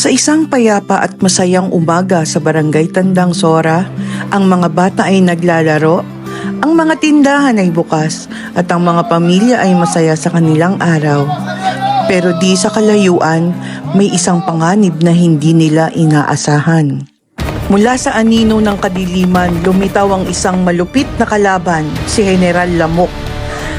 Sa isang payapa at masayang umaga sa barangay Tandang Sora, ang mga bata ay naglalaro, ang mga tindahan ay bukas, at ang mga pamilya ay masaya sa kanilang araw. Pero di sa kalayuan, may isang panganib na hindi nila inaasahan. Mula sa anino ng kadiliman, lumitaw ang isang malupit na kalaban, si General Lamok.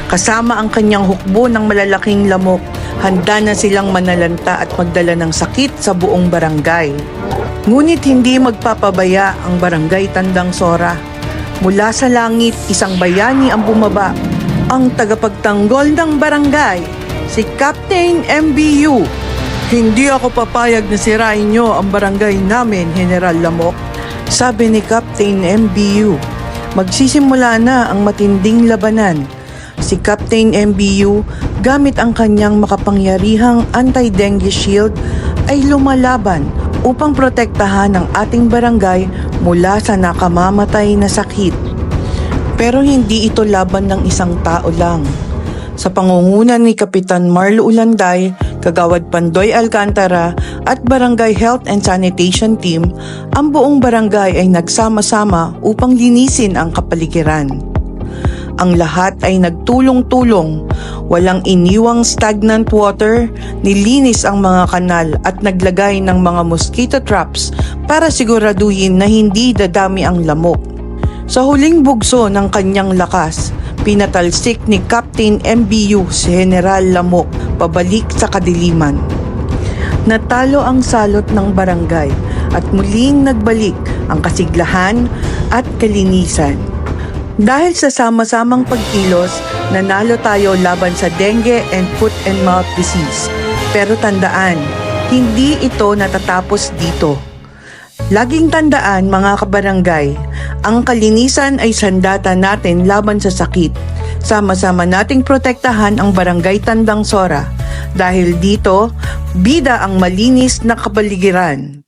Kasama ang kanyang hukbo ng malalaking lamok, handa na silang manalanta at magdala ng sakit sa buong barangay. Ngunit hindi magpapabaya ang barangay Tandang Sora. Mula sa langit, isang bayani ang bumaba, ang tagapagtanggol ng barangay, si Captain MBU. Hindi ako papayag na sirain niyo ang barangay namin, General Lamok. Sabi ni Captain MBU, magsisimula na ang matinding labanan. Si Captain MBU, gamit ang kanyang makapangyarihang anti-dengue shield, ay lumalaban upang protektahan ang ating barangay mula sa nakamamatay na sakit. Pero hindi ito laban ng isang tao lang. Sa pangungunan ni Kapitan Marlo Ulanday, Kagawad Pandoy Alcantara at Barangay Health and Sanitation Team, ang buong barangay ay nagsama-sama upang linisin ang kapaligiran. Ang lahat ay nagtulong-tulong, walang iniwang stagnant water, nilinis ang mga kanal at naglagay ng mga mosquito traps para siguraduhin na hindi dadami ang lamok. Sa huling bugso ng kanyang lakas, pinatalsik ni Captain MBU si General Lamok pabalik sa kadiliman. Natalo ang salot ng barangay at muling nagbalik ang kasiglahan at kalinisan. Dahil sa sama-samang pagkilos, nanalo tayo laban sa dengue and foot and mouth disease. Pero tandaan, hindi ito natatapos dito. Laging tandaan mga kabarangay, ang kalinisan ay sandata natin laban sa sakit. Sama-sama nating protektahan ang barangay Tandang Sora dahil dito, bida ang malinis na kapaligiran.